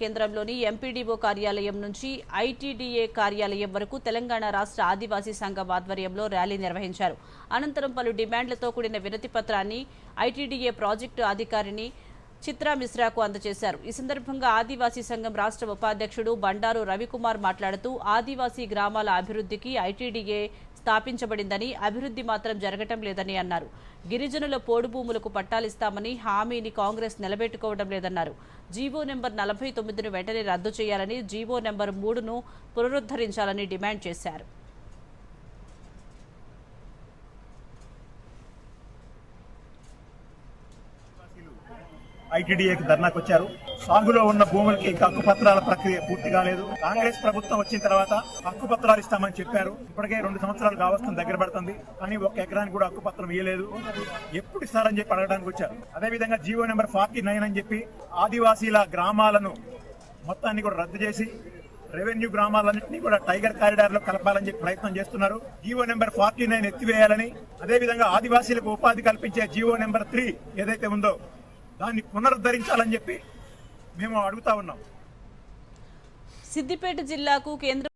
కేంద్రంలోని ఎంపీడీఓ కార్యాలయం నుంచి ఐటీడీఏ కార్యాలయం వరకు తెలంగాణ రాష్ట్ర ఆదివాసీ సంఘం ఆధ్వర్యంలో ర్యాలీ నిర్వహించారు. అనంతరం పలు డిమాండ్లతో కూడిన వినతి పత్రాన్ని ఐటీడీఏ ప్రాజెక్టు అధికారిని చిత్రా మిశ్రాకు అందజేశారు. ఈ సందర్భంగా ఆదివాసీ సంఘం రాష్ట్ర ఉపాధ్యక్షుడు బండారు రవికుమార్ మాట్లాడుతూ ఆదివాసీ గ్రామాల అభివృద్ధికి ఐటీడీఏ స్థాపించబడిందని అభివృద్ధి మాత్రం జరగటం లేదని అన్నారు. గిరిజనుల పోడు భూములకు పట్టాలిస్తామని హామీని కాంగ్రెస్ నిలబెట్టుకోవడం లేదన్నారు. జీవో నెంబర్ నలభై తొమ్మిదిను వెంటనే రద్దు చేయాలని జీవో నెంబర్ మూడును పునరుద్ధరించాలని డిమాండ్ చేశారు. ఐటీడీఏకి ధర్నాకు వచ్చారు. సాగులో ఉన్న భూములకి ఇంకా హక్కుపత్రాల ప్రక్రియ పూర్తి కాలేదు. కాంగ్రెస్ ప్రభుత్వం వచ్చిన తర్వాత హక్కుపత్రాలు ఇస్తామని చెప్పారు. ఇప్పటికే రెండు సంవత్సరాలు కావస్తుంది దగ్గర పడుతుంది. కానీ ఒక ఎకరానికి కూడా హక్కుపత్రం ఇవ్వలేదు ఎప్పుడు ఇస్తారని చెప్పి అడగడానికి వచ్చారు. అదేవిధంగా జీవో నెంబర్ ఫార్టీ నైన్ అని చెప్పి ఆదివాసీల గ్రామాలను మొత్తాన్ని కూడా రద్దు చేసి రెవెన్యూ గ్రామాలన్నింటినీ కూడా టైగర్ కారిడార్లో కలపాలని చెప్పి ప్రయత్నం చేస్తున్నారు. జీవో నెంబర్ ఫార్టీ నైన్ ఎత్తివేయాలని అదేవిధంగా ఆదివాసీలకు ఉపాధి కల్పించే జీవో నెంబర్ త్రీ ఏదైతే ఉందో దాన్ని పునరుద్ధరించాలని చెప్పి మేము అడుగుతా ఉన్నాం. సిద్దిపేట జిల్లాకు కేంద్ర